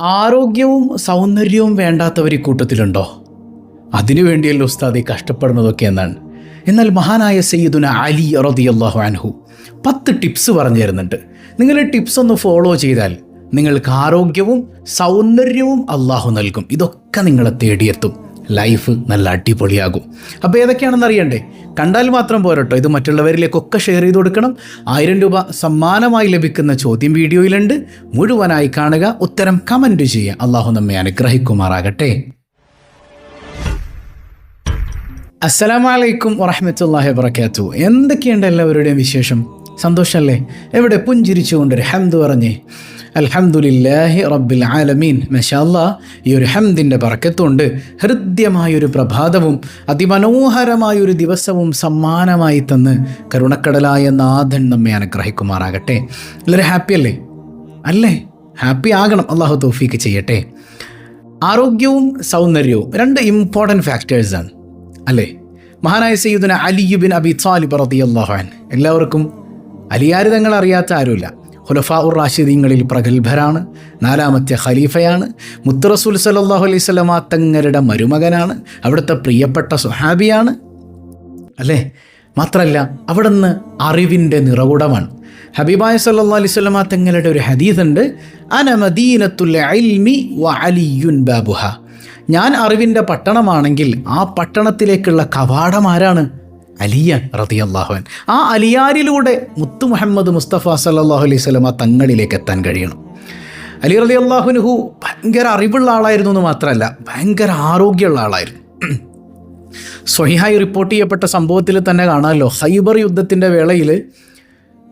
ആരോഗ്യവും സൗന്ദര്യവും വേണ്ടാത്തവർ ഈ കൂട്ടത്തിലുണ്ടോ? അതിനു വേണ്ടിയല്ലോ ഉസ്താദ് ഈ കഷ്ടപ്പെടുന്നതൊക്കെ എന്നാണ്. എന്നാൽ മഹാനായ സയ്യിദുന അലി റളിയല്ലാഹു അൻഹു പത്ത് ടിപ്സ് പറഞ്ഞു തരുന്നുണ്ട്. നിങ്ങൾ ടിപ്സ് ഒന്ന് ഫോളോ ചെയ്താൽ നിങ്ങൾക്ക് ആരോഗ്യവും സൗന്ദര്യവും അള്ളാഹു നൽകും. ഇതൊക്കെ നിങ്ങളെ തേടിയെത്തും. ലൈഫ് നല്ല അടിപൊളിയാകും. അപ്പോൾ ഏതൊക്കെയാണെന്ന് അറിയണ്ടേ? കണ്ടാൽ മാത്രം പോരട്ടോ. ഇത് മറ്റുള്ളവരിലേക്കൊക്കെ ഷെയർ ചെയ്ത് കൊടുക്കണം. ആയിരം രൂപ സമ്മാനമായി ലഭിക്കുന്ന ചോദ്യം വീഡിയോയിലുണ്ട്. മുഴുവനായി കാണുക. ഉത്തരം കമന്റ് ചെയ്യുക. അള്ളാഹു നമ്മെ അനുഗ്രഹിക്കുമാറാകട്ടെ. അസ്സലാമലൈക്കും വറഹമത്തല്ലാഹി വർക്കാത്തു എന്തൊക്കെയുണ്ട് എല്ലാവരുടെയും വിശേഷം? സന്തോഷമല്ലേ എവിടെ പുഞ്ചിരിച്ചുകൊണ്ടൊരു ഹംദ് പറഞ്ഞേ അൽഹംദുലില്ലാഹി റബ്ബിൽ ആലമീൻ. മഷാല്ല ഈ ഒരു ഹംദിന്റെ പറക്കത്തുണ്ട് ഹൃദ്യമായൊരു പ്രഭാതവും അതിമനോഹരമായൊരു ദിവസവും സമ്മാനമായി തന്ന് കരുണക്കടലായ നാഥൻ നമ്മെ അനുഗ്രഹിക്കുമാറാകട്ടെ. എല്ലാവരും ഹാപ്പി അല്ലേ? അല്ലേ? ഹാപ്പി ആകണം. അള്ളാഹു തോഫീക്ക് ചെയ്യട്ടെ. ആരോഗ്യവും സൗന്ദര്യവും രണ്ട് ഇമ്പോർട്ടന്റ് ഫാക്ടേഴ്സാണ് അല്ലേ? മഹാനായ സയ്യിദുന അലിയുബിൻ അബി താലിബ് റളിയല്ലാഹു അൻ എല്ലാവർക്കും അലിയാര് തങ്ങൾ അറിയാത്ത ആരുമില്ല. ഖുലഫാ ഉർ റാഷിദീങ്ങളിൽ പ്രഗത്ഭരാണ്. നാലാമത്തെ ഖലീഫയാണ്. മുത്തറസുൽ സല്ലല്ലാഹു അലൈഹി സ്വലമ തങ്ങളുടെ മരുമകനാണ്. അവിടുത്തെ പ്രിയപ്പെട്ട സുഹാബിയാണ് അല്ലേ? മാത്രമല്ല അവിടുന്ന് അറിവിന്റെ നിറകുടമാണ്. ഹബീബായ സല്ലാ അലൈഹി സ്വലമ തങ്ങളുടെ ഒരു ഹദീസ് ഉണ്ട്. അന മദീനത്തുൽ ഇൽമി വ അലിയുൻ ബാബുഹ. ഞാൻ അറിവിന്റെ പട്ടണമാണെങ്കിൽ ആ പട്ടണത്തിലേക്കുള്ള കവാടം ആരാണ്? അലിയാൻ റതിയല്ലാഹുവൻ ആ അലിയാരിലൂടെ മുത്തു മുഹമ്മദ് മുസ്തഫ സല്ലാഹു അലൈഹി സ്വലമ തങ്ങളിലേക്ക് എത്താൻ കഴിയണം. അലി റതി അള്ളാഹുനുഹു ഭയങ്കര അറിവുള്ള ആളായിരുന്നു എന്ന് മാത്രമല്ല ഭയങ്കര ആരോഗ്യമുള്ള ആളായിരുന്നു. സ്വഹിഹായി റിപ്പോർട്ട് ചെയ്യപ്പെട്ട സംഭവത്തിൽ തന്നെ കാണാമല്ലോ ഹൈബർ യുദ്ധത്തിന്റെ വേളയിൽ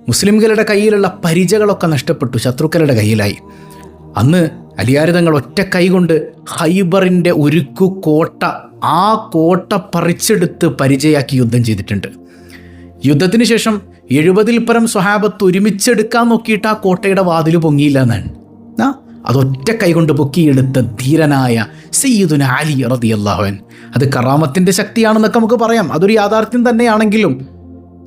മുസ്ലിംകളുടെ കയ്യിലുള്ള പരിചകളൊക്കെ നഷ്ടപ്പെട്ടു ശത്രുക്കളുടെ കയ്യിലായി. അന്ന് അലിയാരിതങ്ങൾ ഒറ്റ കൈകൊണ്ട് ഹൈബറിന്റെ ഉരുക്കു കോട്ട ആ കോട്ട പറിച്ചെടുത്ത് പരിചയാക്കി യുദ്ധം ചെയ്തിട്ടുണ്ട്. യുദ്ധത്തിന് ശേഷം എഴുപതിൽ പരം സ്വഹാബത്ത് ഒരുമിച്ചെടുക്കാൻ നോക്കിയിട്ട് ആ കോട്ടയുടെ വാതിൽ പൊങ്ങിയില്ല എന്നാണ്. ആ അതൊറ്റ കൈകൊണ്ട് പൊക്കിയെടുത്ത ധീരനായ സയ്യിദുന അലി റതിയല്ലാഹുവൻ അത് കറാമത്തിന്റെ ശക്തിയാണെന്നൊക്കെ നമുക്ക് പറയാം. അതൊരു യാഥാർത്ഥ്യം തന്നെയാണെങ്കിലും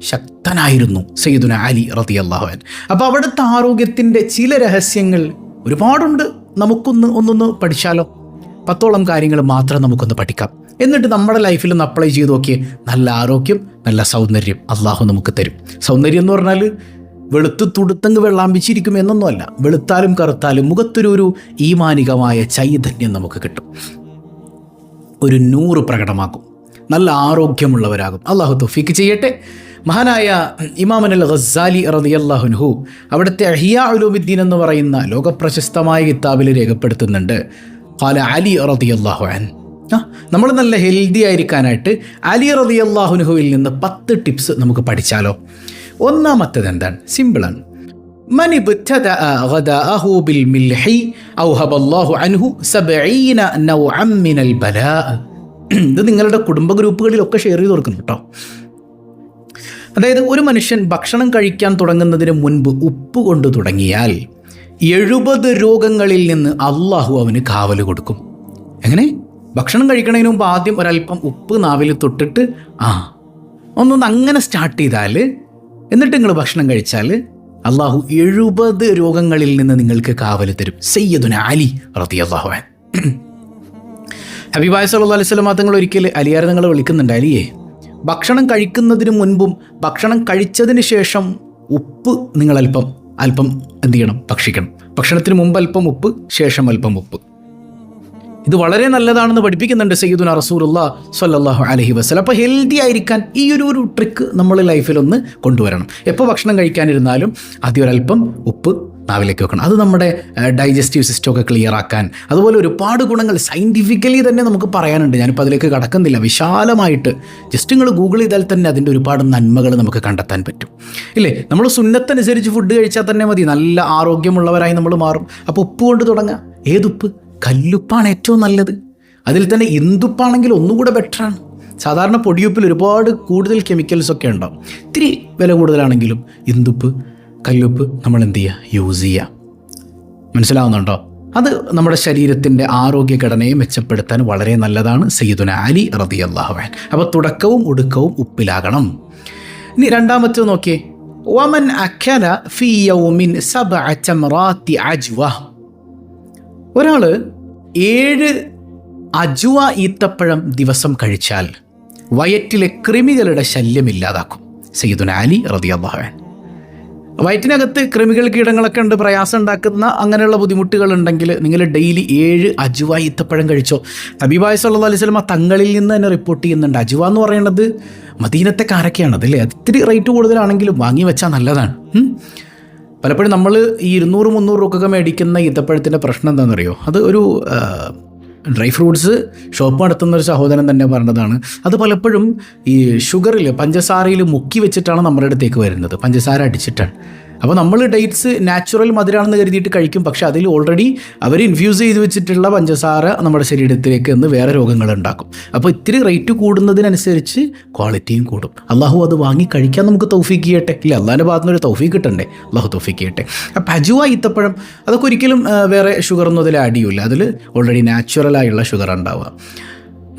ശക്തനായിരുന്നു സയ്യിദുന അലി റതിയല്ലാഹുവൻ അപ്പോൾ അവിടുത്തെ ആരോഗ്യത്തിന്റെ ചില രഹസ്യങ്ങൾ ഒരുപാടുണ്ട്. നമുക്കൊന്ന് ഒന്നൊന്ന് പഠിച്ചാലോ? പത്തോളം കാര്യങ്ങൾ മാത്രം നമുക്കൊന്ന് പഠിക്കാം. എന്നിട്ട് നമ്മുടെ ലൈഫിൽ ഒന്ന് അപ്ലൈ ചെയ്ത് നോക്കിയേ നല്ല ആരോഗ്യം നല്ല സൗന്ദര്യം അള്ളാഹു നമുക്ക് തരും. സൗന്ദര്യം എന്ന് പറഞ്ഞാൽ വെളുത്ത് തുടുത്തങ്ങ് വെള്ളാമ്പിച്ചിരിക്കും എന്നൊന്നുമല്ല. വെളുത്താലും കറുത്താലും മുഖത്തൊരു ഈമാനികമായ ചൈതന്യം നമുക്ക് കിട്ടും. ഒരു നൂറ് പ്രകടമാക്കും. നല്ല ആരോഗ്യമുള്ളവരാകും. അള്ളാഹു തൊഫീക്ക് ചെയ്യട്ടെ. മഹാനായ ഇമാമൻ അൽ ഖസാലി റതിയല്ലാഹുൻഹു അവിടുത്തെ അഹിയ ഉലൂബിദ്ദീൻ എന്ന് പറയുന്ന ലോകപ്രശസ്തമായ കിതാബിൽ രേഖപ്പെടുത്തുന്നുണ്ട് കാല അലി റതിയല്ലാഹു അൻ ആ നമ്മൾ നല്ല ഹെൽത്തി ആയിരിക്കാനായിട്ട് അലി റതിയല്ലാഹുൻഹുവിൽ നിന്ന് പത്ത് ടിപ്സ് നമുക്ക് പഠിച്ചാലോ ഒന്നാമത്തേത് എന്താണ് സിമ്പിളാണ് من ابتدأ غداءه بالملح أوهب الله عنه سبعين نوعا من البلاء ഇത് നിങ്ങളുടെ കുടുംബ ഗ്രൂപ്പുകളിലൊക്കെ ഷെയർ ചെയ്ത് കൊടുക്കുന്നു കേട്ടോ അതായത് ഒരു മനുഷ്യൻ ഭക്ഷണം കഴിക്കാൻ തുടങ്ങുന്നതിന് മുൻപ് ഉപ്പ് കൊണ്ട് തുടങ്ങിയാൽ എഴുപത് രോഗങ്ങളിൽ നിന്ന് അള്ളാഹു അവന് കാവൽ കൊടുക്കും. എങ്ങനെ? ഭക്ഷണം കഴിക്കണതിന് മുമ്പ് ആദ്യം ഒരല്പം ഉപ്പ് നാവിൽ തൊട്ടിട്ട് ആ ഒന്നൊന്ന് അങ്ങനെ സ്റ്റാർട്ട് ചെയ്താൽ എന്നിട്ട് നിങ്ങൾ ഭക്ഷണം കഴിച്ചാൽ അള്ളാഹു എഴുപത് രോഗങ്ങളിൽ നിന്ന് നിങ്ങൾക്ക് കാവൽ തരും. സയ്യദുന അലി റതി അള്ളാഹുവാൻ ഹബീബായ സല്ലാ അലൈഹി സ്വലം തങ്ങൾ ഒരിക്കൽ അലിയാർ നിങ്ങൾ വിളിക്കുന്നുണ്ട്. അലിയേ ഭക്ഷണം കഴിക്കുന്നതിന് മുൻപും ഭക്ഷണം കഴിച്ചതിന് ശേഷം ഉപ്പ് നിങ്ങൾ അല്പം അല്പം എന്ത് ചെയ്യണം? ഭക്ഷിക്കണം. ഭക്ഷണത്തിന് മുമ്പ് അല്പം ഉപ്പ് ശേഷം അല്പം ഉപ്പ്. ഇത് വളരെ നല്ലതാണെന്ന് പഠിപ്പിക്കുന്നുണ്ട് സയ്യിദുന റസൂലുള്ള സല്ലാഹു അലഹി വസ്ലം അപ്പോൾ ഹെൽത്തി ആയിരിക്കാൻ ഈ ഒരു ഒരു ട്രിക്ക് നമ്മൾ ലൈഫിലൊന്ന് കൊണ്ടുവരണം. എപ്പോൾ ഭക്ഷണം കഴിക്കാനിരുന്നാലും ആദ്യം ഒരല്പം ഉപ്പ് നാവിലേക്ക് വെക്കണം. അത് നമ്മുടെ ഡൈജസ്റ്റീവ് സിസ്റ്റമൊക്കെ ക്ലിയർ ആക്കാൻ. അതുപോലെ ഒരുപാട് ഗുണങ്ങൾ സയന്റിഫിക്കലി തന്നെ നമുക്ക് പറയാനുണ്ട്. ഞാനിപ്പോൾ അതിലേക്ക് കടക്കുന്നില്ല. വിശാലമായിട്ട് ജസ്റ്റ് നിങ്ങൾ ഗൂഗിൾ ചെയ്താൽ തന്നെ അതിന്റെ ഒരുപാട് നന്മകൾ നമുക്ക് കണ്ടെത്താൻ പറ്റും. ഇല്ലേ? നമ്മൾ സുന്നത്തനുസരിച്ച് ഫുഡ് കഴിച്ചാൽ തന്നെ മതി. നല്ല ആരോഗ്യമുള്ളവരായി നമ്മൾ മാറും. അപ്പോൾ ഉപ്പ് കൊണ്ട് തുടങ്ങുക ഏതുപ്പ് കല്ലുപ്പാണ് ഏറ്റവും നല്ലത്. അതിൽ തന്നെ എന്തുപ്പാണെങ്കിൽ ഒന്നുകൂടെ ബെറ്ററാണ് സാധാരണ പൊടിയുപ്പിൽ ഒരുപാട് കൂടുതൽ കെമിക്കൽസ് ഒക്കെ ഉണ്ടാവും. ഇത്തിരി വില കൂടുതലാണെങ്കിലും ഇന്ദുപ്പ് കല്ലുപ്പ് നമ്മൾ എന്ത് ചെയ്യുക യൂസ് ചെയ്യുക മനസ്സിലാവുന്നുണ്ടോ? അത് നമ്മുടെ ശരീരത്തിന്റെ ആരോഗ്യഘടനയെ മെച്ചപ്പെടുത്താൻ വളരെ നല്ലതാണ് സയ്യിദുന അലി റതി അള്ളാഹുവാൻ അപ്പോൾ തുടക്കവും ഒടുക്കവും ഉപ്പിലാകണം. ഇനി രണ്ടാമത്തെ നോക്കിയേ. വമൻ അഖല ഫി യൗമിൻ സബഅ തംറാത്തി അജ്വ. ഒരാൾ ഏഴ് അജുവ ഈത്തപ്പഴം ദിവസം കഴിച്ചാൽ വയറ്റിലെ കൃമികളുടെ ശല്യം ഇല്ലാതാക്കും. സയ്യിദുന അലി റതിയാൻ വയറ്റിനകത്ത് കൃമികൾ കീടങ്ങളൊക്കെ ഉണ്ട് പ്രയാസം ഉണ്ടാക്കുന്ന അങ്ങനെയുള്ള ബുദ്ധിമുട്ടുകൾ ഉണ്ടെങ്കിൽ നിങ്ങൾ ഡെയിലി ഏഴ് അജുവ ഈത്തപ്പഴം കഴിച്ചോ. ഹബീബായ് സല്ലാ അലൈഹി സ്വലമ തങ്ങളിൽ നിന്ന് തന്നെ റിപ്പോർട്ട് ചെയ്യുന്നുണ്ട്. അജുവ എന്ന് പറയുന്നത് മദീനത്തെ കാരക്കയാണ് അതല്ലേ അത് ഇത്തിരി റേറ്റ് കൂടുതലാണെങ്കിലും വാങ്ങി വെച്ചാൽ നല്ലതാണ്. പലപ്പോഴും നമ്മൾ ഈ ഇരുന്നൂറ് മുന്നൂറ് രൂപക്കൊക്കെ മേടിക്കുന്ന ഈത്തപ്പഴത്തിന്റെ പ്രശ്നം എന്താണെന്നറിയോ? അത് ഒരു ഡ്രൈ ഫ്രൂട്ട്സ് ഷോപ്പ് നടത്തുന്ന ഒരു സഹോദരൻ തന്നെ പറഞ്ഞതാണ്. അത് പലപ്പോഴും ഈ ഷുഗറിൽ പഞ്ചസാരയിൽ മുക്കി വെച്ചിട്ടാണ് നമ്മുടെ അടുത്തേക്ക് വരുന്നത്. പഞ്ചസാര അടിച്ചിട്ടാണ്. അപ്പോൾ നമ്മൾ ഡേറ്റ്സ് നാച്ചുറൽ മധുരമാണെന്ന് കരുതിയിട്ട് കഴിക്കും. പക്ഷേ അതിൽ ഓൾറെഡി അവർ ഇൻഫ്യൂസ് ചെയ്ത് വെച്ചിട്ടുള്ള പഞ്ചസാര നമ്മുടെ ശരീരത്തിലേക്ക് എന്ന് വേറെ രോഗങ്ങൾ ഉണ്ടാക്കും. അപ്പോൾ ഇത്തിരി റേറ്റ് കൂടുന്നതിനനുസരിച്ച് ക്വാളിറ്റിയും കൂടും. അള്ളാഹു അത് വാങ്ങി കഴിക്കാൻ നമുക്ക് തൗഫീക്ക് ചെയ്യട്ടെ? ഇല്ല അള്ളാഹിന്റെ ഭാഗത്ത് നിന്ന് ഒരു തൗഫീക്ക് കിട്ടണ്ടേ? അള്ളാഹു തൗഫീക്ക് ചെയ്യട്ടെ. അപ്പം അജുവ ഈത്തപ്പഴം അതൊക്കെ ഒരിക്കലും വേറെ ഷുഗറൊന്നും അതിൽ ആഡ് ചെയ്യില്ല അതിൽ ഓൾറെഡി നാച്ചുറലായുള്ള ഷുഗർ ഉണ്ടാവുക.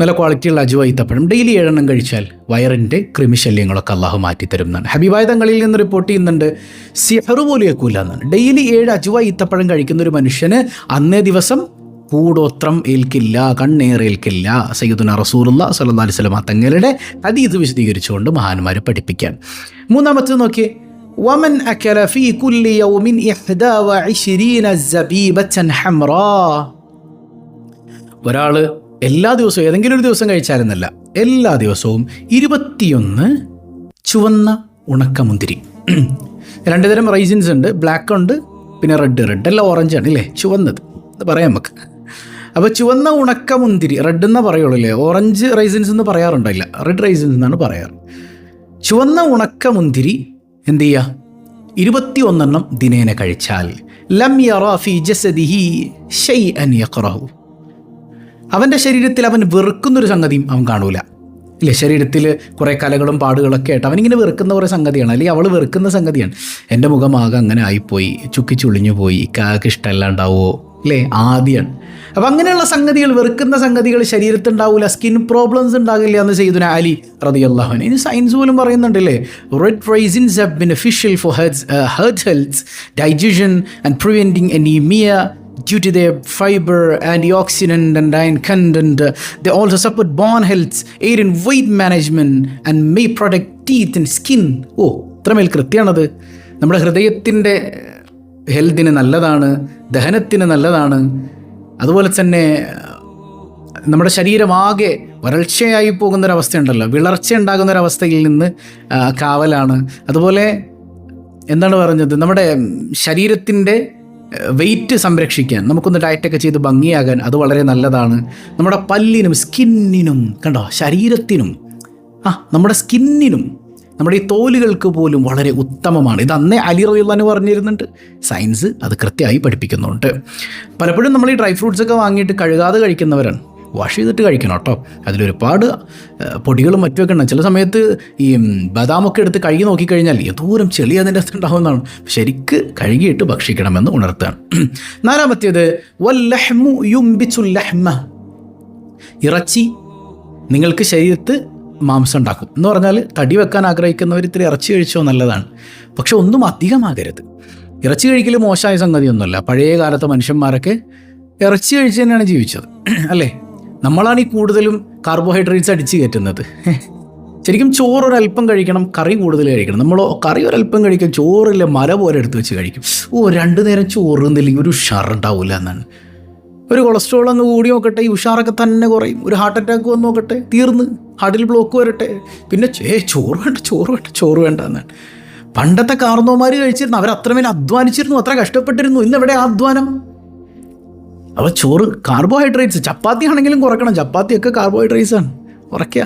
നല്ല ക്വാളിറ്റിയുള്ള അജുവ ഈത്തപ്പഴം ഡെയിലി ഏഴെണ്ണം കഴിച്ചാൽ വയറിൻ്റെ കൃമിശല്യങ്ങളൊക്കെ അള്ളാഹു മാറ്റിത്തരും എന്നാണ് ഹബീബായ തങ്ങളിൽ നിന്ന് റിപ്പോർട്ട് ചെയ്യുന്നുണ്ട് സിഹറു പോലും ഏക്കൂല എന്നാണ് ഡെയിലി ഏഴ് അജുവ ഈത്തപ്പഴം കഴിക്കുന്ന ഒരു മനുഷ്യന് അന്നേ ദിവസം കൂടോത്രം ഏൽക്കില്ല കണ്ണേറേൽക്കില്ല സയ്യിദുന റസൂലുള്ള സല്ലല്ലാഹു അലൈഹി വസല്ലം തങ്ങളുടെ ഹദീസ് വിശദീകരിച്ചുകൊണ്ട് മഹാന്മാരെ പഠിപ്പിക്കാൻ മൂന്നാമത്തേത് നോക്കിയേ ومن أكل في كل يوم إحدى وعشرين زبيبة حمراء ഒരാൾ എല്ലാ ദിവസവും ഏതെങ്കിലും ഒരു ദിവസം കഴിച്ചാലെന്നല്ല എല്ലാ ദിവസവും ഇരുപത്തിയൊന്ന് ചുവന്ന ഉണക്കമുന്തിരി. രണ്ട് തരം റൈസിൻസ് ഉണ്ട്. ബ്ലാക്ക് ഉണ്ട് പിന്നെ റെഡ് റെഡ് അല്ല ഓറഞ്ച് ആണ് ഇല്ലേ ചുവന്നത്. അത് പറയാം നമുക്ക്. അപ്പോൾ ചുവന്ന ഉണക്കമുന്തിരി റെഡ് എന്നാ പറയുള്ളൂ അല്ലേ? ഓറഞ്ച് റൈസിൻസ് എന്ന് പറയാറുണ്ടല്ല. റെഡ് റൈസിൻസ് എന്നാണ് പറയാറ്. ചുവന്ന ഉണക്കമുന്തിരി എന്ത് ചെയ്യുക ഇരുപത്തി ഒന്നെണ്ണം ദിനേന കഴിച്ചാൽ ലം യറ ഫി ജസദിഹി ഷൈഅൻ യഖറഹു അവന്റെ ശരീരത്തിൽ അവൻ വെറുക്കുന്നൊരു സംഗതിയും അവൻ കാണൂല. ഇല്ലേ? ശരീരത്തിൽ കുറേ കലകളും പാടുകളൊക്കെ ആയിട്ട് അവനിങ്ങനെ വെറുക്കുന്ന കുറേ സംഗതിയാണ്. അല്ലെങ്കിൽ അവൾ വെറുക്കുന്ന സംഗതിയാണ്. എന്റെ മുഖമാകെ അങ്ങനെ ആയിപ്പോയി. ചുക്കി ചുളിഞ്ഞു പോയി. ഇഷ്ടമല്ല ഇഷ്ടമല്ലാണ്ടാവോ? അല്ലേ ആദ്യമാണ് അപ്പം അങ്ങനെയുള്ള സംഗതികൾ വെറുക്കുന്ന സംഗതികൾ ശരീരത്തിൽ ഉണ്ടാവില്ല സ്കിൻ പ്രോബ്ലംസ് ഉണ്ടാകില്ല എന്ന് ചെയ്തു അലി റതി അള്ളാഹുൻ ഇനി സയൻസ് പോലും പറയുന്നുണ്ടല്ലേ red raisins have beneficial for heads heart health digestion and preventing anemia due to their fiber, antioxidant, and iron content. They also support bone health, aid in weight management, and may protect teeth and skin. ഓ ഇത്രമേൽ കൃത്യമാണത് നമ്മുടെ ഹൃദയത്തിന്റെ ഹെൽത്തിന് നല്ലതാണ് ദഹനത്തിന് നല്ലതാണ് അതുപോലെ തന്നെ നമ്മുടെ ശരീരമാകെ വരൾച്ചയായി പോകുന്നൊരവസ്ഥയുണ്ടല്ലോ വിളർച്ച ഉണ്ടാകുന്നൊരവസ്ഥയിൽ നിന്ന് കാവലാണ് അതുപോലെ എന്താണ് പറഞ്ഞത് നമ്മുടെ ശരീരത്തിന്റെ വെയിറ്റ് സംരക്ഷിക്കാൻ നമുക്കൊന്ന് ഡയറ്റൊക്കെ ചെയ്ത് ഭംഗിയാകാൻ അത് വളരെ നല്ലതാണ്. നമ്മുടെ പല്ലിനും സ്കിന്നിനും കണ്ടോ ശരീരത്തിനും ആ നമ്മുടെ സ്കിന്നിനും നമ്മുടെ ഈ തോലുകൾക്ക് പോലും വളരെ ഉത്തമമാണ്. ഇത് അന്നേ അലി റഹ്ലാന് പറഞ്ഞിരുന്നുണ്ട്. സയൻസ് അത് കൃത്യമായി പഠിപ്പിക്കുന്നുണ്ട്. പലപ്പോഴും നമ്മൾ ഈ ഡ്രൈ ഫ്രൂട്ട്സ് ഒക്കെ വാങ്ങിയിട്ട് കഴുകാതെ കഴിക്കുന്നവരാണ്. വാഷ് ചെയ്തിട്ട് കഴിക്കണം കേട്ടോ. അതിലൊരുപാട് പൊടികളും മറ്റുമൊക്കെ ഉണ്ട്. ചില സമയത്ത് ഈ ബദാമൊക്കെ എടുത്ത് കഴുകി നോക്കിക്കഴിഞ്ഞാൽ എന്തോരം ചെളി അതിന്റെ അകത്ത് ഉണ്ടാവുന്നതാണ്. ശരിക്ക് കഴുകിയിട്ട് ഭക്ഷിക്കണമെന്ന് ഉണർത്തുകയാണ്. നാലാമത്തേത് വല്ലഹ്മു യുംബിച്ചു ലഹ്മ. ഇറച്ചി നിങ്ങൾക്ക് ശരീരത്ത് മാംസം ഉണ്ടാക്കും. എന്ന് പറഞ്ഞാൽ തടി വെക്കാൻ ആഗ്രഹിക്കുന്നവർ ഇത്തിരി ഇറച്ചി കഴിച്ചോ നല്ലതാണ്. പക്ഷെ ഒന്നും അധികമാകരുത്. ഇറച്ചി കഴിക്കൽ മോശമായ സംഗതിയൊന്നുമല്ല. പഴയ കാലത്തെ മനുഷ്യന്മാരൊക്കെ ഇറച്ചി കഴിച്ച് തന്നെയാണ് ജീവിച്ചത്. അല്ലേ? നമ്മളാണ് ഈ കൂടുതലും കാർബോഹൈഡ്രേറ്റ്സ് അടിച്ച് കയറ്റുന്നത്. ശരിക്കും ചോറ് ഒരല്പം കഴിക്കണം കറി കൂടുതൽ കഴിക്കണം. നമ്മൾ കറി ഒരല്പം കഴിക്കും ചോറില്ല മല പോലെ എടുത്ത് വെച്ച് കഴിക്കും. ഓ രണ്ട് നേരം ചോറ് എന്നില്ലെങ്കിൽ ഒരു ഉഷാറുണ്ടാവില്ല എന്നാണ്. ഒരു കൊളസ്ട്രോൾ അങ്ങ് കൂടി നോക്കട്ടെ ഈ ഉഷാറൊക്കെ തന്നെ കുറയും. ഒരു ഹാർട്ട് അറ്റാക്ക് വന്ന് നോക്കട്ടെ തീർന്ന്. ഹാർട്ടിൽ ബ്ലോക്ക് വരട്ടെ. പിന്നെ ഏ ചോറ് വേണ്ട ചോറ് വേണ്ട ചോറ് വേണ്ട എന്നാണ്. പണ്ടത്തെ കാർന്നോമാർ കഴിച്ചിരുന്നു അവർ അത്രമേൽ അധ്വാനിച്ചിരുന്നു അത്ര കഷ്ടപ്പെട്ടിരുന്നു. ഇന്നെവിടെ ആ അധ്വാനം? അപ്പോൾ ചോറ് കാർബോഹൈഡ്രേറ്റ്സ് ചപ്പാത്തി ആണെങ്കിലും കുറയ്ക്കണം ചപ്പാത്തിയൊക്കെ കാർബോഹൈഡ്രേറ്റ്സ് ആണ്. കുറയ്ക്കുക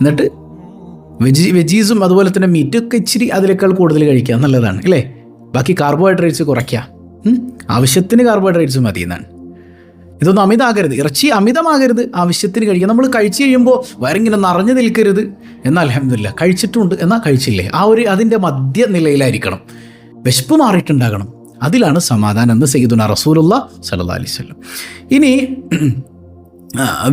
എന്നിട്ട് വെജി വെജീസും അതുപോലെ തന്നെ മീറ്റൊക്കെ ഇച്ചിരി അതിനേക്കാൾ കൂടുതൽ കഴിക്കുക. നല്ലതാണ് അല്ലേ? ബാക്കി കാർബോഹൈഡ്രേറ്റ്സ് കുറയ്ക്കുക ആവശ്യത്തിന് കാർബോഹൈഡ്രേറ്റ്സ് മതി എന്നാണ്. ഇതൊന്നും അമിതമാകരുത് ഇറച്ചി അമിതമാകരുത്. ആവശ്യത്തിന് കഴിക്കുക. നമ്മൾ കഴിച്ചു കഴിയുമ്പോൾ വയറിങ്ങനെ നിറഞ്ഞു നിൽക്കരുത്. എന്നാൽ അലഹമില്ല കഴിച്ചിട്ടുണ്ട്. എന്നാൽ കഴിച്ചില്ലേ? ആ ഒരു അതിന്റെ മധ്യ നിലയിലായിരിക്കണം വിശപ്പ് മാറിയിട്ടുണ്ടാകണം. അതിലാണ് സമാധാനം എന്ന് സയ്യിദുന റസൂലുള്ള സല്ലാ അലൈഹി സ്വലം ഇനി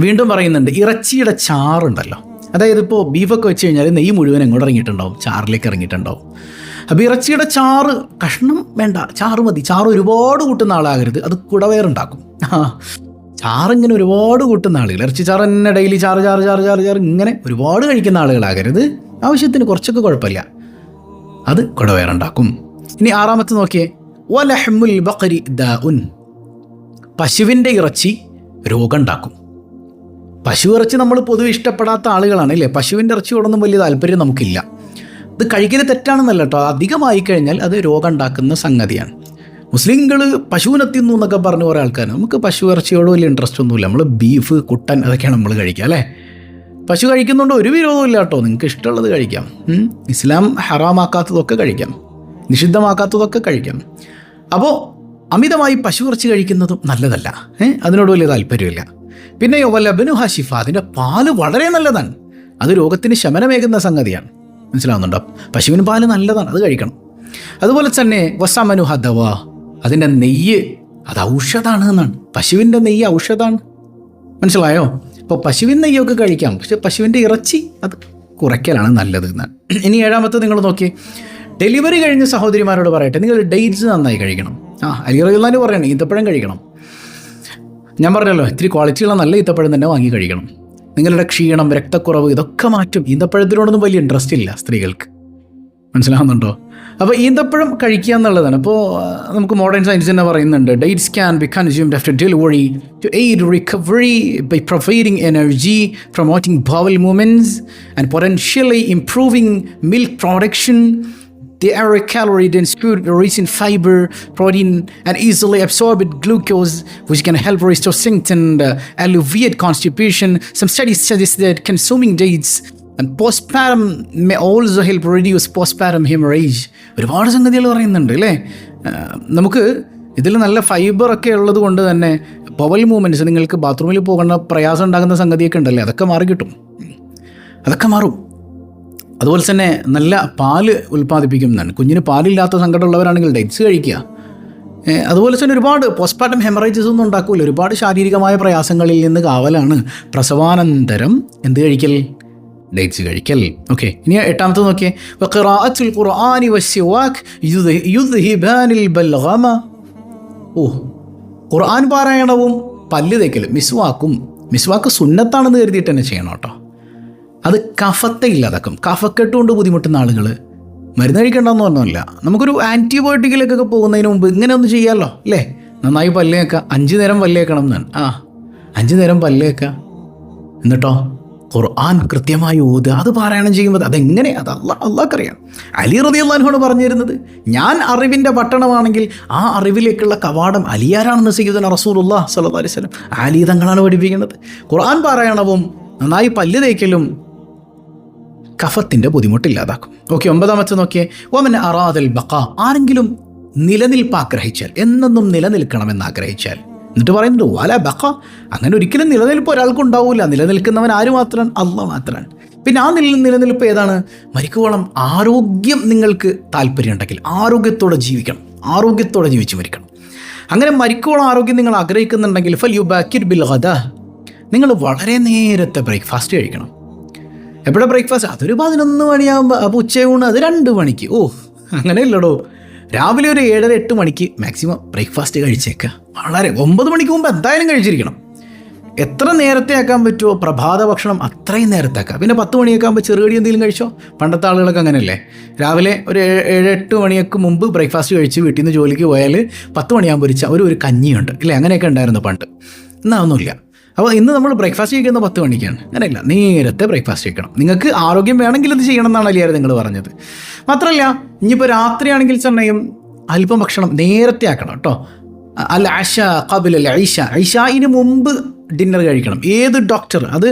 വീണ്ടും പറയുന്നുണ്ട് ഇറച്ചിയുടെ ചാറുണ്ടല്ലോ. അതായത് ഇപ്പോൾ ബീഫൊക്കെ വെച്ച് കഴിഞ്ഞാൽ നെയ്യ് മുഴുവൻ എങ്ങോട്ട് ഇറങ്ങിയിട്ടുണ്ടാവും? ചാറിലേക്ക് ഇറങ്ങിയിട്ടുണ്ടാവും. അപ്പോൾ ഇറച്ചിയുടെ ചാറ് കഷ്ണം വേണ്ട ചാറ് മതി. ചാറ് ഒരുപാട് കൂട്ടുന്ന ആളാകരുത് അത് കുടവേറുണ്ടാക്കും ആ ചാറിങ്ങനെ ഒരുപാട് കൂട്ടുന്ന ആളുകൾ ഇറച്ചി ചാറ് തന്നെ ഡെയിലി ചാറ് ചാറ് ചാറ് ചാറ് ചാറ് ഇങ്ങനെ ഒരുപാട് കഴിക്കുന്ന ആളുകളാകരുത്. ആവശ്യത്തിന് കുറച്ചൊക്കെ കുഴപ്പമില്ല. അത് കുടവേറുണ്ടാക്കും ഇനി ആറാമത്തെ നോക്കിയേ വലഹമുൽ ബഖരി ദാഉൻ. പശുവിന്റെ ഇറച്ചി രോഗം ഉണ്ടാക്കും. പശു ഇറച്ചി നമ്മൾ പൊതുവെ ഇഷ്ടപ്പെടാത്ത ആളുകളാണ് അല്ലേ പശുവിന്റെ ഇറച്ചിയോടൊന്നും വലിയ താല്പര്യം നമുക്കില്ല. ഇത് കഴിക്കുന്നത് തെറ്റാണെന്നല്ല കേട്ടോ. അധികമായി കഴിഞ്ഞാൽ അത് രോഗം ഉണ്ടാക്കുന്ന സംഗതിയാണ്. മുസ്ലിങ്ങൾ പശുവിനെ തിന്നു എന്നൊക്കെ പറഞ്ഞു കുറേ ആൾക്കാർ നമുക്ക് പശു ഇറച്ചിയോട് വലിയ ഇൻട്രസ്റ്റ് ഒന്നുമില്ല. നമ്മൾ ബീഫ് കുട്ടൻ അതൊക്കെയാണ് നമ്മൾ കഴിക്കുക അല്ലേ? പശു കഴിക്കുന്നുണ്ട് ഒരു വിരോധമില്ല കേട്ടോ. നിങ്ങൾക്ക് ഇഷ്ടമുള്ളത് കഴിക്കാം. ഇസ്ലാം ഹറാമാക്കാത്തതൊക്കെ കഴിക്കാം. നിഷിദ്ധമാക്കാത്തതൊക്കെ കഴിക്കാം അപ്പോൾ അമിതമായി പശു ഇറച്ചി കഴിക്കുന്നതും നല്ലതല്ല. അതിനോട് വലിയ താല്പര്യമില്ല. പിന്നെ യൊവലബനു ഹാഷിഫ അതിന്റെ പാൽ വളരെ നല്ലതാണ്. അത് രോഗത്തിന് ശമനമേകുന്ന സംഗതിയാണ്. മനസ്സിലാവുന്നുണ്ടോ? പശുവിന് പാൽ നല്ലതാണ് അത് കഴിക്കണം. അതുപോലെ തന്നെ വസമനു ഹദവ അതിന്റെ നെയ്യ് അത് ഔഷധമാണ് എന്നാണ്. പശുവിന്റെ നെയ്യ് ഔഷധമാണ് മനസ്സിലായോ? ഇപ്പോൾ പശുവിൻ നെയ്യൊക്കെ കഴിക്കാം പക്ഷെ പശുവിന്റെ ഇറച്ചി അത് കുറയ്ക്കലാണ് നല്ലത് എന്നാണ്. ഇനി ഏഴാമത്തെ നിങ്ങൾ നോക്കി ഡെലിവറി കഴിഞ്ഞ സഹോദരിമാരോട് പറയട്ടെ നിങ്ങൾ ഡേറ്റ്സ് നന്നായി കഴിക്കണം. ആ അലി റഹ്ലാൻ പറയണം ഈത്തപ്പഴം കഴിക്കണം. ഞാൻ പറഞ്ഞല്ലോ ഇത്തിരി ക്വാളിറ്റിയുള്ള നല്ല ഈത്തപ്പഴം തന്നെ വാങ്ങി കഴിക്കണം. നിങ്ങളുടെ ക്ഷീണം രക്തക്കുറവ് ഇതൊക്കെ മാറ്റും. ഈന്തപ്പഴത്തിനോടൊന്നും വലിയ ഇൻട്രസ്റ്റ് ഇല്ല സ്ത്രീകൾക്ക്. മനസ്സിലാവുന്നുണ്ടോ? അപ്പോൾ ഈന്തപ്പഴം കഴിക്കുക എന്നുള്ളതാണ്. ഇപ്പോൾ നമുക്ക് മോഡേൺ സയൻസ് തന്നെ പറയുന്നുണ്ട് dates can be consumed after delivery to aid recovery by providing energy promoting bowel movements and potentially improving milk production They are calorie dense food the recent fiber, protein, and easily absorbed glucose, which can help restore strength and uh, alleviate constipation. Some studies suggest that consuming dates and postpartum may also help reduce postpartum hemorrhage. ഒരുപാട് സംഗതികൾ പറയുന്നുണ്ട് അല്ലേ നമുക്ക് ഇതിൽ നല്ല fibre ഒക്കെ ഉള്ളത് കൊണ്ട് തന്നെ പവൽ മൂവ്മെന്റ്സ് നിങ്ങൾക്ക് ബാത്റൂമിൽ പോകേണ്ട പ്രയാസം ഉണ്ടാകുന്ന സംഗതിയൊക്കെ ഉണ്ടല്ലേ അതൊക്കെ മാറി കിട്ടും അതൊക്കെ മാറും അതുപോലെ തന്നെ നല്ല പാൽ ഉൽപ്പാദിപ്പിക്കുന്നതാണ്. കുഞ്ഞിന് പാലില്ലാത്ത സങ്കടമുള്ളവരാണെങ്കിൽ ഡേറ്റ്സ് കഴിക്കുക. അതുപോലെ തന്നെ ഒരുപാട് പോസ്റ്റ്മോർട്ടം ഹെമറേജസ് ഒന്നും ഉണ്ടാക്കില്ല ഒരുപാട് ശാരീരികമായ പ്രയാസങ്ങളിൽ നിന്ന് കാവലാണ് പ്രസവാനന്തരം. എന്ത് കഴിക്കൽ? ഡേറ്റ്സ് കഴിക്കൽ. ഓക്കെ ഇനി എട്ടാമത്തെ നോക്കിയേ. ഖുർആനി യുദ്ഹിബാനിൽ ബൽഗമ. ഓ ഖുർആൻ പാരായണവും പല്ല് തേക്കലും മിസ്വാക്കും. മിസ്വാക്ക് സുന്നത്താണെന്ന് കരുതിയിട്ട് തന്നെ ചെയ്യണം കേട്ടോ. അത് കഫത്തെ ഇല്ലാതാക്കും. കഫക്കെട്ട് കൊണ്ട് ബുദ്ധിമുട്ടുന്ന ആളുകൾ മരുന്ന് കഴിക്കണ്ടെന്ന് പറഞ്ഞില്ല നമുക്കൊരു ആന്റിബയോട്ടിക്കിലേക്കൊക്കെ പോകുന്നതിന് മുമ്പ് ഇങ്ങനെ ഒന്ന് ചെയ്യാമല്ലോ അല്ലേ? നന്നായി പല്ലേക്കുക അഞ്ച് നേരം പല്ലേക്കണം എന്നാണ്. ആ അഞ്ച് നേരം പല്ലേക്കുക എന്നിട്ടോ ഖുർആൻ കൃത്യമായി ഓത് അത് പാരായണം ചെയ്യുമ്പോൾ അതെങ്ങനെ? അത് അല്ല അള്ളാഹ്ക്കറിയാം അലി റതി അള്ളഹാനോട് പറഞ്ഞിരുന്നത് ഞാൻ അറിവിന്റെ പട്ടണമാണെങ്കിൽ ആ അറിവിലേക്കുള്ള കവാടം അലിയാരാണെന്ന് സയ്യിദുന റസൂലുല്ലാ അള്ളാഹ് അലൈഹി വസല്ലം. അലി തങ്ങളാണ് പഠിപ്പിക്കുന്നത്. ഖുർആൻ പാരായണവും നന്നായി പല്ല് തേക്കലും കഫത്തിന്റെ ബുദ്ധിമുട്ടില്ലാതാക്കും ഓക്കെ ഒമ്പതാമത്തെ നോക്കിയേ ഓമൻ അറാദൽ ബക്ക ആരെങ്കിലും നിലനിൽപ്പ് ആഗ്രഹിച്ചാൽ എന്നെന്നും നിലനിൽക്കണമെന്ന് ആഗ്രഹിച്ചാൽ എന്നിട്ട് പറയുന്നുണ്ട് വല ബക്ക അങ്ങനെ ഒരിക്കലും നിലനിൽപ്പ് ഒരാൾക്കും ഉണ്ടാവില്ല നിലനിൽക്കുന്നവൻ ആര് മാത്രമാണ് അല്ല മാത്രമാണ്. പിന്നെ ആ നില നിലനിൽപ്പ് ഏതാണ്? മരിക്കുവോളം ആരോഗ്യം നിങ്ങൾക്ക് താല്പര്യമുണ്ടെങ്കിൽ ആരോഗ്യത്തോടെ ജീവിക്കണം. ആരോഗ്യത്തോടെ ജീവിച്ച് മരിക്കണം. അങ്ങനെ മരിക്കുവോളം ആരോഗ്യം നിങ്ങൾ ആഗ്രഹിക്കുന്നുണ്ടെങ്കിൽ ഫൽ യു ബാക്കിർ ബിൽ ഹദ നിങ്ങൾ വളരെ നേരത്തെ ബ്രേക്ക്ഫാസ്റ്റ് കഴിക്കണം. എപ്പോഴാണ് ബ്രേക്ക്ഫാസ്റ്റ് അതൊരു പതിനൊന്ന് മണിയാകുമ്പോൾ അപ്പോൾ ഉച്ചയൂണ് അത് രണ്ട് മണിക്ക്. ഓ അങ്ങനെ ഇല്ലടോ രാവിലെ ഒരു ഏഴര എട്ട് മണിക്ക് മാക്സിമം ബ്രേക്ക്ഫാസ്റ്റ് കഴിച്ചേക്കുക വളരെ ഒമ്പത് മണിക്ക് മുമ്പ് എന്തായാലും കഴിച്ചിരിക്കണം. എത്ര നേരത്തെ ആക്കാൻ പറ്റുമോ പ്രഭാത ഭക്ഷണം അത്രയും നേരത്തെ ആക്കാം. പിന്നെ പത്ത് മണിയൊക്കെ ആകുമ്പോൾ ചെറുകടി എന്തെങ്കിലും കഴിച്ചോ? പണ്ടത്തെ ആളുകളൊക്കെ അങ്ങനെയല്ലേ. രാവിലെ ഒരു ഏഴ് എട്ട് മണിയൊക്കെ മുമ്പ് ബ്രേക്ക്ഫാസ്റ്റ് കഴിച്ച് വീട്ടിൽ നിന്ന് ജോലിക്ക് പോയാൽ പത്ത് മണിയാകുമ്പോൾ ഒരു ഒരു കഞ്ഞിയുണ്ട്. ഇല്ലേ? അങ്ങനെയൊക്കെ ഉണ്ടായിരുന്നു പണ്ട്. എന്നാ അതൊന്നുമില്ല. അപ്പോൾ ഇന്ന് നമ്മൾ ബ്രേക്ക്ഫാസ്റ്റ് കഴിക്കുന്ന പത്ത് മണിക്കാണ്. അങ്ങനെയല്ല നേരത്തെ ബ്രേക്ക്ഫാസ്റ്റ് കഴിക്കണം. നിങ്ങൾക്ക് ആരോഗ്യം വേണമെങ്കിൽ ഇത് ചെയ്യണം എന്നാണ് അലിയാർ നിങ്ങൾ പറഞ്ഞത്. മാത്രമല്ല ഇനിയിപ്പോൾ രാത്രിയാണെങ്കിൽ തന്നെയും അല്പം ഭക്ഷണം നേരത്തെ ആക്കണം കേട്ടോ. അൽ ആഷ കബിൽ അൽ ഐഷ. ഐഷായിന് മുമ്പ് ഡിന്നർ കഴിക്കണം. ഏത് ഡോക്ടർ അത്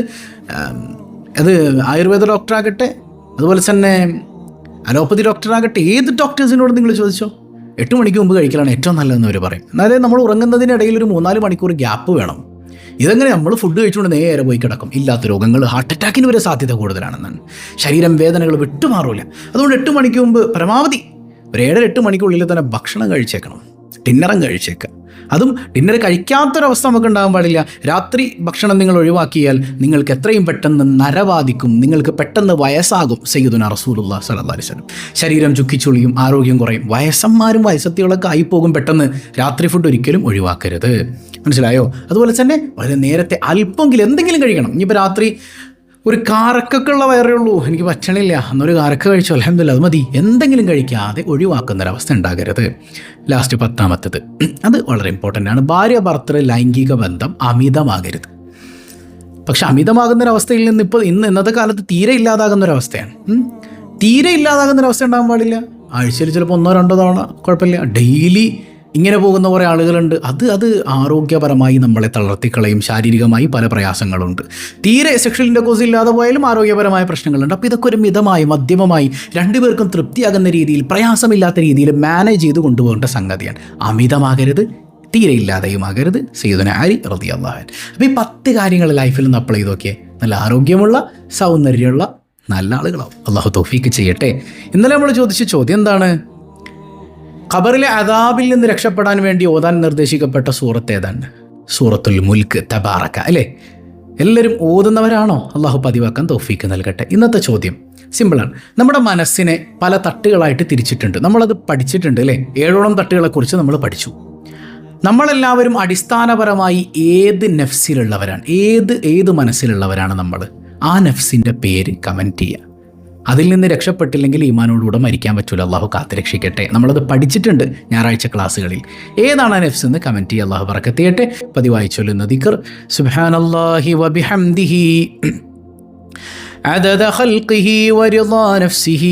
അത് ആയുർവേദ ഡോക്ടറാകട്ടെ അതുപോലെ തന്നെ അലോപ്പതി ഡോക്ടറാകട്ടെ ഏത് ഡോക്ടേഴ്സിനോട് നിങ്ങൾ ചോദിച്ചോ? എട്ട് മണിക്ക് മുമ്പ് കഴിക്കലാണ് ഏറ്റവും നല്ലതെന്ന് അവർ പറയും. അതായത് നമ്മൾ ഉറങ്ങുന്നതിനിടയിൽ ഒരു മൂന്നാൽ മണിക്കൂർ ഗ്യാപ്പ് വേണം. ഇതെങ്ങനെ നമ്മൾ ഫുഡ് കഴിച്ചുകൊണ്ട് നേരെ പോയി കിടക്കും? ഇല്ലാത്ത രോഗങ്ങൾ ഹാർട്ട് അറ്റാക്കിന് വരെ സാധ്യത കൂടുതലാണെന്നാണ്. ശരീരം വേദനകൾ വിട്ടുമാറില്ല അതുകൊണ്ട് എട്ട് മണിക്ക് മുമ്പ് പരമാവധി ഒരു ഏഴര എട്ട് മണിക്കുള്ളിൽ തന്നെ ഭക്ഷണം കഴിച്ചേക്കണം. ഡിന്നറും കഴിച്ചേക്കുക അതും ഡിന്നർ കഴിക്കാത്തൊരവസ്ഥ നമുക്ക് ഉണ്ടാകാൻ പാടില്ല. രാത്രി ഭക്ഷണം നിങ്ങൾ ഒഴിവാക്കിയാൽ നിങ്ങൾക്ക് എത്രയും പെട്ടെന്ന് നരവാധിക്കും. നിങ്ങൾക്ക് പെട്ടെന്ന് വയസ്സാകും സയ്യിദുന റസൂലുള്ള അലൈഹി വസല്ലം. ശരീരം ചുക്കിച്ചുളിയും ആരോഗ്യം കുറയും. വയസ്സന്മാരും വയസ്സത്തികളൊക്കെ ആയിപ്പോകും പെട്ടെന്ന് രാത്രി ഫുഡ് ഒരിക്കലും ഒഴിവാക്കരുത്. മനസ്സിലായോ? അതുപോലെ തന്നെ വളരെ നേരത്തെ അല്പമെങ്കിലും എന്തെങ്കിലും കഴിക്കണം. ഇനിയിപ്പോൾ രാത്രി ഒരു കാരക്കൊക്കെയുള്ള വയറേ ഉള്ളൂ. എനിക്ക് പറ്റണില്ല. എന്നൊരു കാരക്ക കഴിച്ചോ. അലഹമില്ല അത് മതി. എന്തെങ്കിലും കഴിക്കാതെ ഒഴിവാക്കുന്നൊരവസ്ഥ ഉണ്ടാകരുത്. ലാസ്റ്റ് പത്താമത്തത്. അത് വളരെ ഇമ്പോർട്ടന്റ് ആണ്. ഭാര്യ ഭർത്തൃ ലൈംഗിക ബന്ധം അമിതമാകരുത്. പക്ഷെ അമിതമാകുന്നൊരവസ്ഥയിൽ നിന്ന് ഇപ്പോൾ ഇന്ന് ഇന്നത്തെ കാലത്ത് തീരെ ഇല്ലാതാകുന്നൊരവസ്ഥയാണ്. തീരെ ഇല്ലാതാകുന്നൊരവസ്ഥ ഉണ്ടാകാൻ പാടില്ല. ആഴ്ചയിൽ ചിലപ്പോൾ ഒന്നോ രണ്ടോ തവണ കുഴപ്പമില്ല. ഡെയിലി ഇങ്ങനെ പോകുന്ന കുറേ ആളുകളുണ്ട്. അത് അത് ആരോഗ്യപരമായി നമ്മളെ തളർത്തിക്കളയും. ശാരീരികമായി പല പ്രയാസങ്ങളുണ്ട്. തീരെ സെക്ഷൽ ഇന്റർകോഴ്സ് ഇല്ലാതെ പോയാലും ആരോഗ്യപരമായ പ്രശ്നങ്ങളുണ്ട്. അപ്പോൾ ഇതൊക്കെ ഒരു മിതമായി മധ്യമമായി രണ്ടുപേർക്കും തൃപ്തിയാകുന്ന രീതിയിൽ പ്രയാസമില്ലാത്ത രീതിയിൽ മാനേജ് ചെയ്ത് കൊണ്ടുപോകേണ്ട സംഗതിയാണ്. അമിതമാകരുത് തീരെ ഇല്ലാതെയുമാകരുത്. സയ്യിദുന അരി റതി അള്ളാഹൻ അപ്പോൾ ഈ പത്ത് കാര്യങ്ങൾ ലൈഫിൽ നിന്ന് അപ്ലൈ ചെയ്ത് നോക്കിയേ നല്ല ആരോഗ്യമുള്ള സൗന്ദര്യമുള്ള നല്ല ആളുകളാവും. അള്ളാഹു തോഫീക്ക് ചെയ്യട്ടെ. ഇന്നലെ നമ്മൾ ചോദിച്ച ചോദ്യം എന്താണ്? ഖബറിലെ അദാബിൽ നിന്ന് രക്ഷപ്പെടാൻ വേണ്ടി ഓതാൻ നിർദ്ദേശിക്കപ്പെട്ട സൂറത്ത് ഏതാണ്? സൂറത്തുൽ മുൽക്ക് തബാറക്ക അല്ലേ? എല്ലാവരും ഓതുന്നവരാണോ? അള്ളാഹു പതിവാക്കാൻ തോഫീക്ക് നൽകട്ടെ. ഇന്നത്തെ ചോദ്യം സിമ്പിളാണ്. നമ്മുടെ മനസ്സിനെ പല തട്ടുകളായിട്ട് തിരിച്ചിട്ടുണ്ട്. നമ്മളത് പഠിച്ചിട്ടുണ്ട് അല്ലേ? ഏഴോളം തട്ടുകളെക്കുറിച്ച് നമ്മൾ പഠിച്ചു. നമ്മളെല്ലാവരും അടിസ്ഥാനപരമായി ഏത് നഫ്സിലുള്ളവരാണ്? ഏത് ഏത് മനസ്സിലുള്ളവരാണ് നമ്മൾ? ആ നെഫ്സിന്റെ പേര് കമന്റ് ചെയ്യുക. അതിൽ നിന്ന് രക്ഷപ്പെട്ടില്ലെങ്കിൽ ഈമാനോടുകൂടെ മരിക്കാൻ പറ്റൂല അള്ളാഹു കാത്തുരക്ഷിക്കട്ടെ നമ്മളത് പഠിച്ചിട്ടുണ്ട് ഞായറാഴ്ച ക്ലാസ്സുകളിൽ ഏതാണ് ആ നെഫ്സ് എന്ന് കമൻറ്റ് ചെയ്യുക അള്ളാഹു പറക്കത്തിയട്ടെ പതിവായി ചൊല്ലുന്ന ദിക്കർ സുബാനല്ലാഹി വബിഹംദിഹി عدد خلقه ورضا نفسه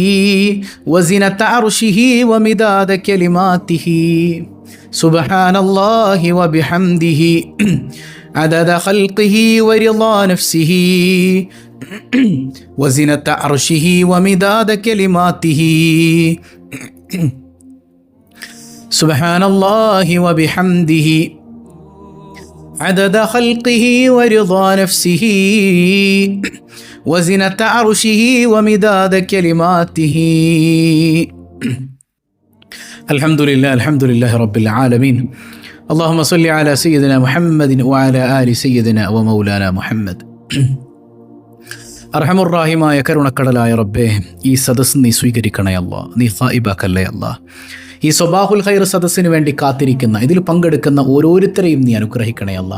وزنة عرشه ومداد كلماته سبحان الله وبحمده عدد خلقه ورضا نفسه وزنة عرشه ومداد كلماته. سبحان الله وبحمده. عدد خلقه ورضا نفسه. وزنة عرشه ومداد كلماته. الحمد لله الحمد لله رب العالمين. اللهم صل على سيدنا محمد وعلى آل سيدنا ومولانا محمد. അർഹമുറാഹിമായ കരുണക്കടലായ റബ്ബെ ഈ സദസ്സ് നീ സ്വീകരിക്കണേ അല്ല നീ ഫായിബാക്കല്ലേ അല്ല. ഈ സ്വബാഹുൽ ഖൈർ സദസ്സിന് വേണ്ടി കാത്തിരിക്കുന്ന ഇതിൽ പങ്കെടുക്കുന്ന ഓരോരുത്തരെയും നീ അനുഗ്രഹിക്കണേ അല്ല.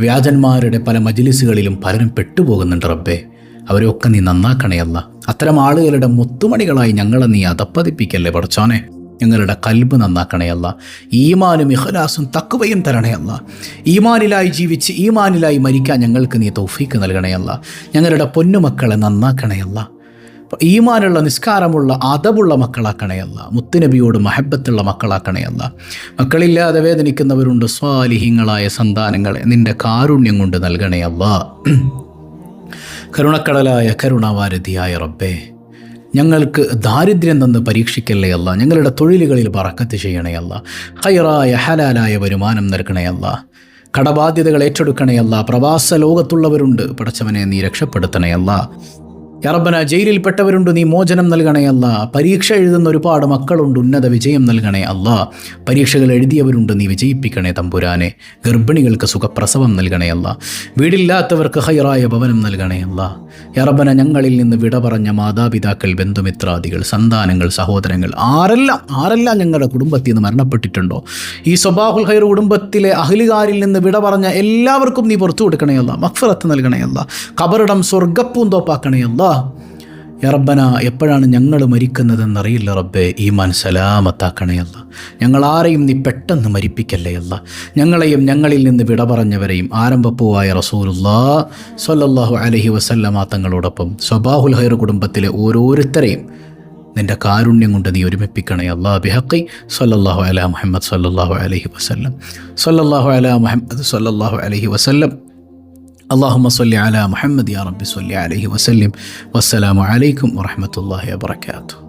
വ്യാജന്മാരുടെ പല മജിലിസുകളിലും പലരും പെട്ടുപോകുന്നുണ്ട് റബ്ബേ അവരെയൊക്കെ നീ നന്നാക്കണേ അല്ല. അത്തരം ആളുകളുടെ മുത്തുമണികളായി ഞങ്ങളെ നീ അതപ്പതിപ്പിക്കല്ലേ പടച്ചോനെ. ഞങ്ങളുടെ കൽബ് നന്നാക്കണയല്ല ഈമാനും ഇഖലാസും തക്കുവയും തരണയല്ല ഈമാനിലായി ജീവിച്ച് ഈമാനിലായി മരിക്കാൻ ഞങ്ങൾക്ക് നീ തൗഫീക്ക് നൽകണയല്ല ഞങ്ങളുടെ പൊന്നുമക്കളെ നന്നാക്കണയല്ല ഈമാനുള്ള നിസ്കാരമുള്ള അതവുള്ള മക്കളാക്കണയല്ല മുത്തുനബിയോട് മഹബത്തുള്ള മക്കളാക്കണയല്ല മക്കളില്ലാതെ വേദനിക്കുന്നവരുണ്ട്. സ്വാലിഹിങ്ങളായ സന്താനങ്ങളെ നിന്റെ കാരുണ്യം കൊണ്ട് നൽകണയല്ല കരുണക്കടലായ കരുണാവാരതിയായ റബ്ബേ ഞങ്ങൾക്ക് ദാരിദ്ര്യം തന്ന് പരീക്ഷിക്കല്ലേ അല്ല? ഞങ്ങളുടെ തൊഴിലുകളിൽ പറക്കത്ത് ചെയ്യണേ അല്ല? ഹൈറായ ഹലാലായ വരുമാനം നൽകണേ കടബാധ്യതകൾ ഏറ്റെടുക്കണേ അല്ല? പ്രവാസ ലോകത്തുള്ളവരുണ്ട്. പടച്ചവനെ നീ രക്ഷപ്പെടുത്തണേ അല്ല? യറബന ജയിലിൽപ്പെട്ടവരുണ്ട് നീ മോചനം നൽകണേ അല്ല. പരീക്ഷ എഴുതുന്ന ഒരുപാട് മക്കളുണ്ട് ഉന്നത വിജയം നൽകണേ അല്ല. പരീക്ഷകൾ എഴുതിയവരുണ്ട് നീ വിജയിപ്പിക്കണേ തമ്പുരാനെ. ഗർഭിണികൾക്ക് സുഖപ്രസവം നൽകണേ അല്ല. വീടില്ലാത്തവർക്ക് ഹൈറായ ഭവനം നൽകണേ അല്ല. യറബന ഞങ്ങളിൽ നിന്ന് വിട പറഞ്ഞ മാതാപിതാക്കൾ ബന്ധുമിത്രാദികൾ സന്താനങ്ങൾ സഹോദരങ്ങൾ ആരെല്ലാം ആരെല്ലാം ഞങ്ങളുടെ കുടുംബത്തിൽ നിന്ന് മരണപ്പെട്ടിട്ടുണ്ടോ? ഈ സ്വബാഹുൽ ഹൈർ കുടുംബത്തിലെ അഹ്ലുകാരിൽ നിന്ന് വിട പറഞ്ഞ എല്ലാവർക്കും നീ പുറത്തു കൊടുക്കണേ അല്ല. മക്ഫറത്ത് നൽകണേ അല്ല. കബറിടം സ്വർഗപ്പൂന്തോപ്പാക്കണേ അല്ല. യറബന എപ്പോഴാണ് ഞങ്ങൾ മരിക്കുന്നതെന്നറിയില്ല റബ്ബെ ഈമാൻ സലാമത്താക്കണയല്ല ഞങ്ങൾ ആരെയും നീ പെട്ടെന്ന് മരിപ്പിക്കല്ലേ അല്ല ഞങ്ങളെയും ഞങ്ങളിൽ നിന്ന് വിട പറഞ്ഞവരെയും ആരംഭപ്പൂവായ റസൂലുല്ലാ സൊല്ലാഹു അലഹി വസല്ലമാ തങ്ങളോടൊപ്പം സ്വബാഹുൽ ഹൈർ കുടുംബത്തിലെ ഓരോരുത്തരെയും നിന്റെ കാരുണ്യം കൊണ്ട് നീ ഒരുമിപ്പിക്കണേ അല്ലാ ബിഹക്കി സൊല്ലാഹു അല മുഹമ്മദ് സല്ലല്ലാഹു അലഹി വസ്ല്ലം. സൊല്ലാഹു അല മുഹമ്മദ് സൊല്ലാഹു അലഹി വസല്ലം. اللهم صل على محمد يا رب صل عليه وسلم. والسلام عليكم ورحمة الله وبركاته.